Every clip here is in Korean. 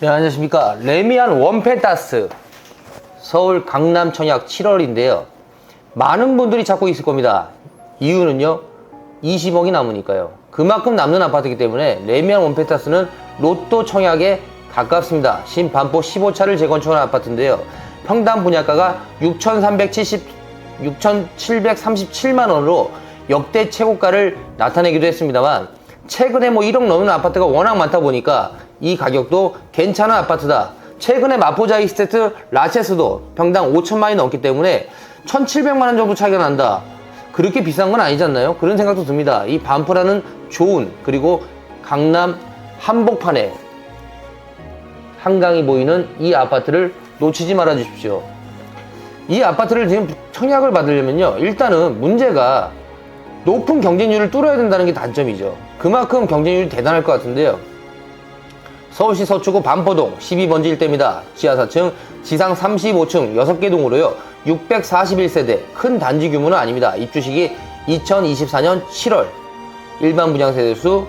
네, 안녕하십니까. 레미안 원펜타스 서울 강남 청약 7월인데요. 많은 분들이 찾고 있을 겁니다. 이유는요, 20억이 남으니까요. 그만큼 남는 아파트이기 때문에 레미안 원펜타스는 로또 청약에 가깝습니다. 신반포 15차를 재건축한 아파트인데요. 평당 분양가가 6,370, 6,737만 원으로 역대 최고가를 나타내기도 했습니다만 최근에 뭐 1억 넘는 아파트가 워낙 많다 보니까 이 가격도 괜찮은 아파트다. 최근에 마포자 이스테트 라체스도 평당 5천만 원이 넘기 때문에 1,700만 원 정도 차이가 난다. 그렇게 비싼 건 아니지 않나요? 그런 생각도 듭니다. 이 반포라는 좋은 그리고 강남 한복판에 한강이 보이는 이 아파트를 놓치지 말아 주십시오. 이 아파트를 지금 청약을 받으려면요. 일단은 문제가 높은 경쟁률을 뚫어야 된다는 게 단점이죠. 그만큼 경쟁률이 대단할 것 같은데요. 서울시 서초구 반포동 12번지 일대입니다. 지하 4층, 지상 35층 6개 동으로요. 641세대, 큰 단지 규모는 아닙니다. 입주식이 2024년 7월, 일반 분양 세대 수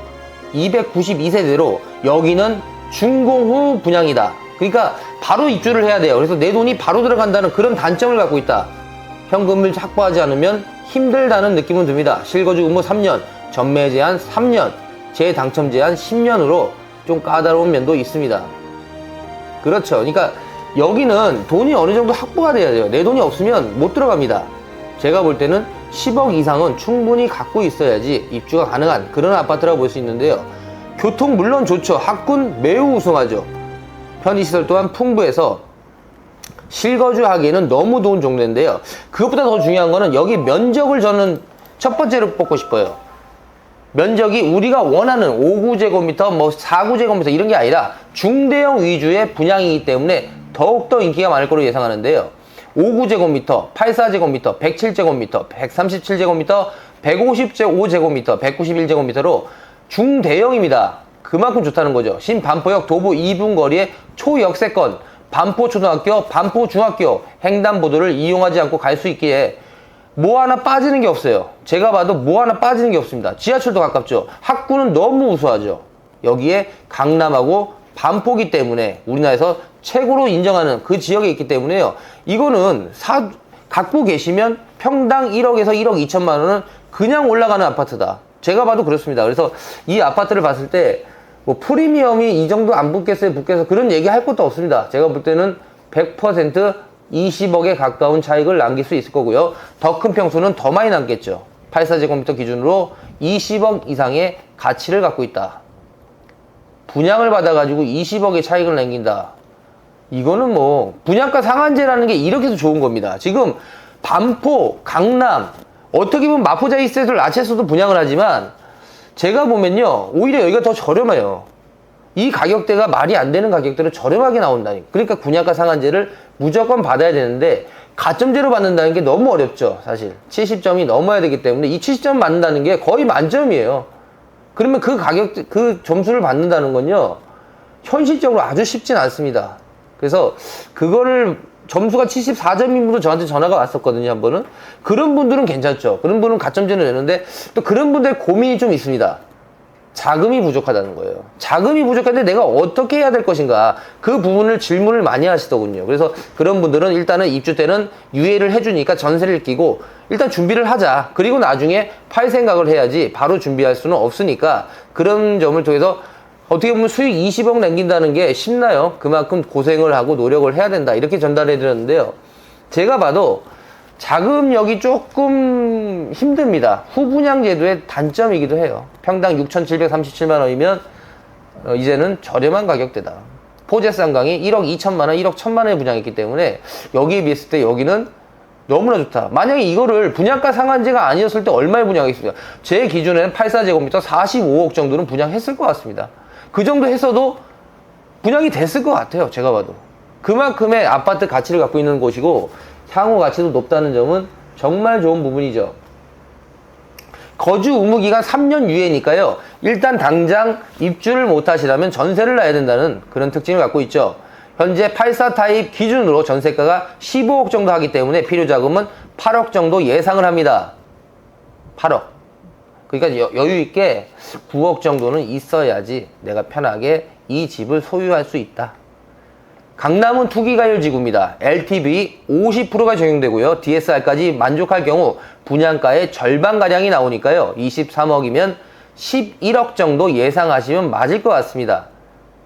292세대로 여기는 준공 후 분양이다. 그러니까 바로 입주를 해야 돼요. 그래서 내 돈이 바로 들어간다는 그런 단점을 갖고 있다. 현금을 확보하지 않으면 힘들다는 느낌은 듭니다. 실거주 의무 3년, 전매 제한 3년, 재당첨 제한 10년으로 좀 까다로운 면도 있습니다. 그렇죠. 그러니까 여기는 돈이 어느 정도 확보가 돼야 돼요. 내 돈이 없으면 못 들어갑니다. 제가 볼 때는 10억 이상은 충분히 갖고 있어야지 입주가 가능한 그런 아파트라고 볼 수 있는데요. 교통 물론 좋죠. 학군 매우 우승하죠. 편의시설 또한 풍부해서 실거주하기에는 너무 좋은 정도인데요. 그것보다 더 중요한 거는 여기 면적을 저는 첫 번째로 뽑고 싶어요. 면적이 우리가 원하는 5구제곱미터, 뭐 4구제곱미터 이런 게 아니라 중대형 위주의 분양이기 때문에 더욱더 인기가 많을 거로 예상하는데요. 5구제곱미터, 84제곱미터, 107제곱미터, 137제곱미터, 155제곱미터, 191제곱미터로 중대형입니다. 그만큼 좋다는 거죠. 신반포역 도보 2분 거리의 초역세권, 반포초등학교, 반포중학교 횡단보도를 이용하지 않고 갈 수 있기에 뭐 하나 빠지는 게 없어요. 제가 봐도 뭐 하나 빠지는 게 없습니다. 지하철도 가깝죠. 학구는 너무 우수하죠. 여기에 강남하고 반포기 때문에 우리나라에서 최고로 인정하는 그 지역에 있기 때문에요. 이거는 사, 갖고 계시면 평당 1억에서 1억 2천만 원은 그냥 올라가는 아파트다. 제가 봐도 그렇습니다. 그래서 이 아파트를 봤을 때 뭐 프리미엄이 이 정도 안 붙겠어요, 붙겠어 그런 얘기 할 것도 없습니다. 제가 볼 때는 100% 20억에 가까운 차익을 남길 수 있을 거고요. 더 큰 평수는 더 많이 남겠죠. 84제곱미터 기준으로 20억 이상의 가치를 갖고 있다. 분양을 받아가지고 20억의 차익을 남긴다. 이거는 뭐 분양가 상한제라는 게 이렇게 해서 좋은 겁니다. 지금 반포, 강남, 어떻게 보면 마포자 이스테이트 라체스도 분양을 하지만 제가 보면요 오히려 여기가 더 저렴해요. 이 가격대가 말이 안 되는 가격대로 저렴하게 나온다니. 그러니까 분양가 상한제를 무조건 받아야 되는데 가점제로 받는다는 게 너무 어렵죠, 사실. 70점이 넘어야 되기 때문에 이 70점 받는다는 게 거의 만점이에요. 그러면 그 가격, 그 점수를 받는다는 건요, 현실적으로 아주 쉽진 않습니다. 그래서 그거를 점수가 74점인 분도 저한테 전화가 왔었거든요, 한 번은. 그런 분들은 괜찮죠. 그런 분은 가점제를 내는데 또 그런 분들 고민이 좀 있습니다. 자금이 부족하다는 거예요. 자금이 부족한데 내가 어떻게 해야 될 것인가. 그 부분을 질문을 많이 하시더군요. 그래서 그런 분들은 일단은 입주 때는 유예를 해주니까 전세를 끼고 일단 준비를 하자. 그리고 나중에 팔 생각을 해야지 바로 준비할 수는 없으니까 그런 점을 통해서 어떻게 보면 수익 20억 남긴다는 게 쉽나요? 그만큼 고생을 하고 노력을 해야 된다. 이렇게 전달해 드렸는데요. 제가 봐도 자금력이 조금 힘듭니다. 후분양 제도의 단점이기도 해요. 평당 6,737만 원이면 어, 이제는 저렴한 가격대다. 포제 쌍강이 1억 2천만 원, 1억 1천만 원에 분양했기 때문에 여기에 비했을 때 여기는 너무나 좋다. 만약에 이거를 분양가 상한제가 아니었을 때 얼마에 분양했습니까? 제 기준에는 84제곱미터 45억 정도는 분양했을 것 같습니다. 그 정도 했어도 분양이 됐을 것 같아요. 제가 봐도. 그만큼의 아파트 가치를 갖고 있는 곳이고 향후 가치도 높다는 점은 정말 좋은 부분이죠. 거주 의무 기간 3년 유예니까요. 일단 당장 입주를 못 하시려면 전세를 놔야 된다는 그런 특징을 갖고 있죠. 현재 84 타입 기준으로 전세가가 15억 정도 하기 때문에 필요 자금은 8억 정도 예상을 합니다. 8억. 그러니까 여, 여유 있게 9억 정도는 있어야지 내가 편하게 이 집을 소유할 수 있다. 강남은 투기가율 지구입니다. LTV 50%가 적용되고요. DSR까지 만족할 경우 분양가의 절반가량이 나오니까요. 23억이면 11억 정도 예상하시면 맞을 것 같습니다.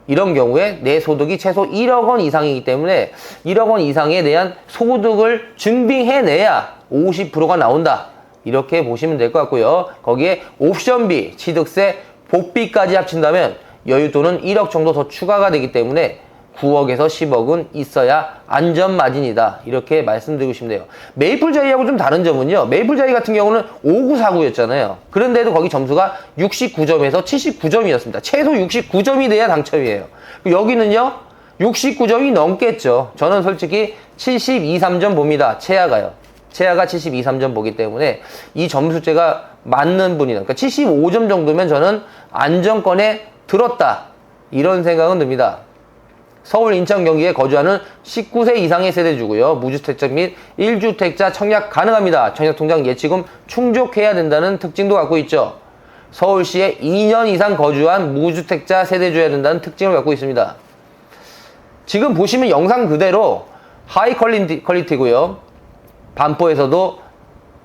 이런 경우에 내 소득이 최소 1억 원 이상이기 때문에 1억 원 이상에 대한 소득을 증빙해내야 50%가 나온다. 이렇게 보시면 될 것 같고요. 거기에 옵션비, 취득세, 복비까지 합친다면 여윳돈은 1억 정도 더 추가가 되기 때문에 9억에서 10억은 있어야 안전마진이다. 이렇게 말씀드리고 싶네요. 메이플자이하고 좀 다른 점은요. 메이플자이 같은 경우는 5949였잖아요. 그런데도 거기 점수가 69점에서 79점이었습니다. 최소 69점이 돼야 당첨이에요. 여기는요. 69점이 넘겠죠. 저는 솔직히 72, 3점 봅니다. 최하가요. 최하가 72, 3점 보기 때문에 이 점수제가 맞는 분이다. 그러니까 75점 정도면 저는 안정권에 들었다. 이런 생각은 듭니다. 서울, 인천, 경기에 거주하는 19세 이상의 세대주고요. 무주택자 및 1주택자 청약 가능합니다. 청약통장 예치금 충족해야 된다는 특징도 갖고 있죠. 서울시에 2년 이상 거주한 무주택자 세대주여야 된다는 특징을 갖고 있습니다. 지금 보시면 영상 그대로 하이 퀄리티, 퀄리티고요. 반포에서도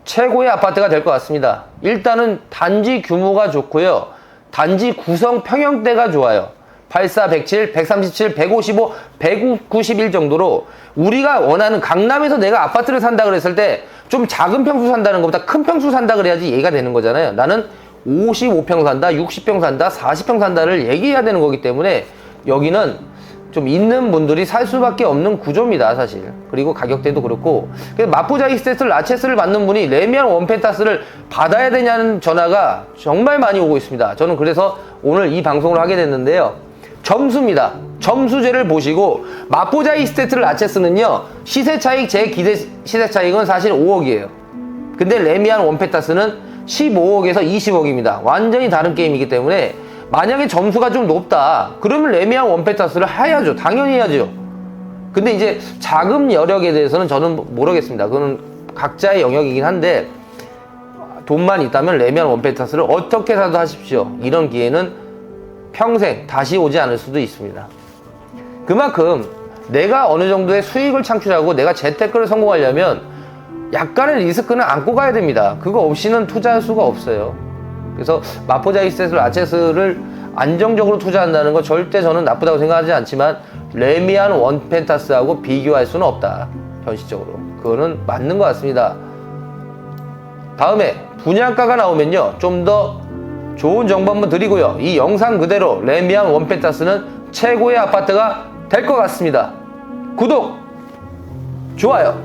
최고의 아파트가 될 것 같습니다. 일단은 단지 규모가 좋고요. 단지 구성 평형대가 좋아요. 84, 107, 137, 155, 191 정도로 우리가 원하는 강남에서 내가 아파트를 산다 그랬을 때 좀 작은 평수 산다는 것보다 큰 평수 산다 그래야지 얘가 되는 거잖아요. 나는 55평 산다, 60평 산다, 40평 산다를 얘기해야 되는 거기 때문에 여기는 좀 있는 분들이 살 수밖에 없는 구조입니다, 사실. 그리고 가격대도 그렇고. 그래서 마포자 이 스테스 라체스를 받는 분이 레미안 원펜타스를 받아야 되냐는 전화가 정말 많이 오고 있습니다. 저는 그래서 오늘 이 방송을 하게 됐는데요. 점수입니다. 점수제를 보시고 마포자 이 스테트 라체스는요. 시세 차익 제 기대 시세 차익은 사실 5억이에요. 근데 레미안 원펜타스는 15억에서 20억입니다. 완전히 다른 게임이기 때문에 만약에 점수가 좀 높다. 그러면 레미안 원펜타스를 해야죠. 당연히 해야죠. 근데 이제 자금 여력에 대해서는 저는 모르겠습니다. 그거는 각자의 영역이긴 한데 돈만 있다면 레미안 원펜타스를 어떻게 사도 하십시오. 이런 기회는 평생 다시 오지 않을 수도 있습니다. 그만큼 내가 어느 정도의 수익을 창출하고 내가 재테크를 성공하려면 약간의 리스크는 안고 가야 됩니다. 그거 없이는 투자할 수가 없어요. 그래서 마포자이스테스 아체스를 안정적으로 투자한다는 거 절대 저는 나쁘다고 생각하지 않지만 레미안 원펜타스하고 비교할 수는 없다. 현실적으로. 그거는 맞는 것 같습니다. 다음에 분양가가 나오면요. 좀더 좋은 정보 한번 드리고요. 이 영상 그대로 레미안 원펜타스는 최고의 아파트가 될 것 같습니다. 구독, 좋아요.